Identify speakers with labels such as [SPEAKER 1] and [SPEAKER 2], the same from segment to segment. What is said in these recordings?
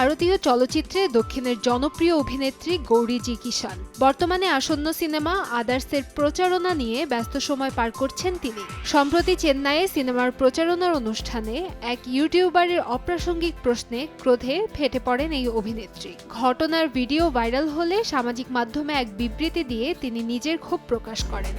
[SPEAKER 1] ভারতীয় চলচ্চিত্রে দক্ষিণের জনপ্রিয় অভিনেত্রী গৌরী জি কিষান বর্তমানে আসন্ন সিনেমা আদার্সের প্রচারণা নিয়ে ব্যস্ত সময় পার করছেন তিনি। সম্প্রতি চেন্নাইয়ে সিনেমার প্রচারণার অনুষ্ঠানে এক ইউটিউবারের অপ্রাসঙ্গিক প্রশ্নে ক্রোধে ফেটে পড়েন এই অভিনেত্রী। ঘটনার ভিডিও ভাইরাল হলে সামাজিক মাধ্যমে এক বিবৃতি দিয়ে তিনি নিজের ক্ষোভ প্রকাশ করেন।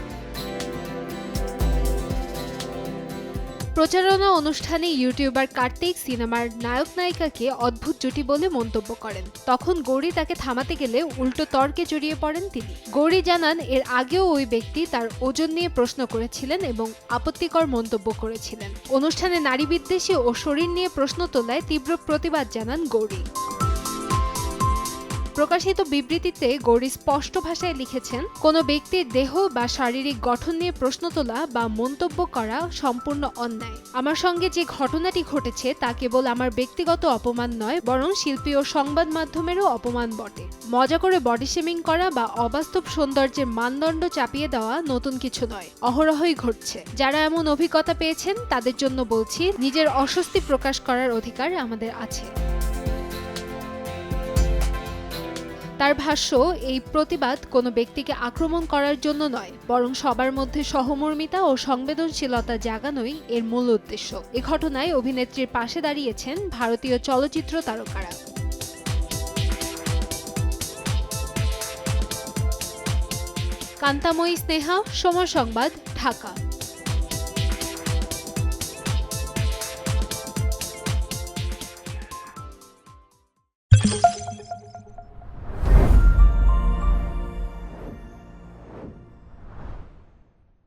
[SPEAKER 1] প্রচারণা অনুষ্ঠানে ইউটিউবার কার্তিক সিনেমার নায়ক নায়িকাকে অদ্ভুত জুটি বলে মন্তব্য করেন। তখন গৌরী তাকে থামাতে গেলে উল্টো তর্কে জড়িয়ে পড়েন তিনি। গৌরী জানান, এর আগেও ওই ব্যক্তি তার ওজন নিয়ে প্রশ্ন করেছিলেন এবং আপত্তিকর মন্তব্য করেছিলেন। অনুষ্ঠানে নারী বিদ্বেষী ও শরীর নিয়ে প্রশ্ন তোলায় তীব্র প্রতিবাদ জানান গৌরী। প্রকাশিত বিবৃতিতে গৌরী স্পষ্ট ভাষায় লিখেছেন, কোনো ব্যক্তির দেহ বা শারীরিক গঠন নিয়ে প্রশ্ন তোলা বা মন্তব্য করা সম্পূর্ণ অন্যায়। আমার সঙ্গে যে ঘটনাটি ঘটেছে তা কেবল আমার ব্যক্তিগত অপমান নয়, বরং শিল্পী ও সংবাদ মাধ্যমেরও অপমান বটে। মজা করে বডি শেমিং করা বা অবাস্তব সৌন্দর্যের মানদণ্ড চাপিয়ে দেওয়া নতুন কিছু নয়, অহরহই ঘটছে। যারা এমন অভিজ্ঞতা পেয়েছেন, তাদের জন্য বলছি, নিজের অস্বস্তি প্রকাশ করার অধিকার আমাদের আছে। তার ভাষ্য, এই প্রতিবাদ কোনো ব্যক্তিকে আক্রমণ করার জন্য নয়, বরং সবার মধ্যে সহমর্মিতা ও সংবেদনশীলতা জাগানোই এর মূল উদ্দেশ্য। এ ঘটনায় অভিনেত্রীর পাশে দাঁড়িয়েছেন ভারতীয় চলচ্চিত্র তারকারা। কান্তাময়ী স্নেহা সময় সংবাদ, ঢাকা।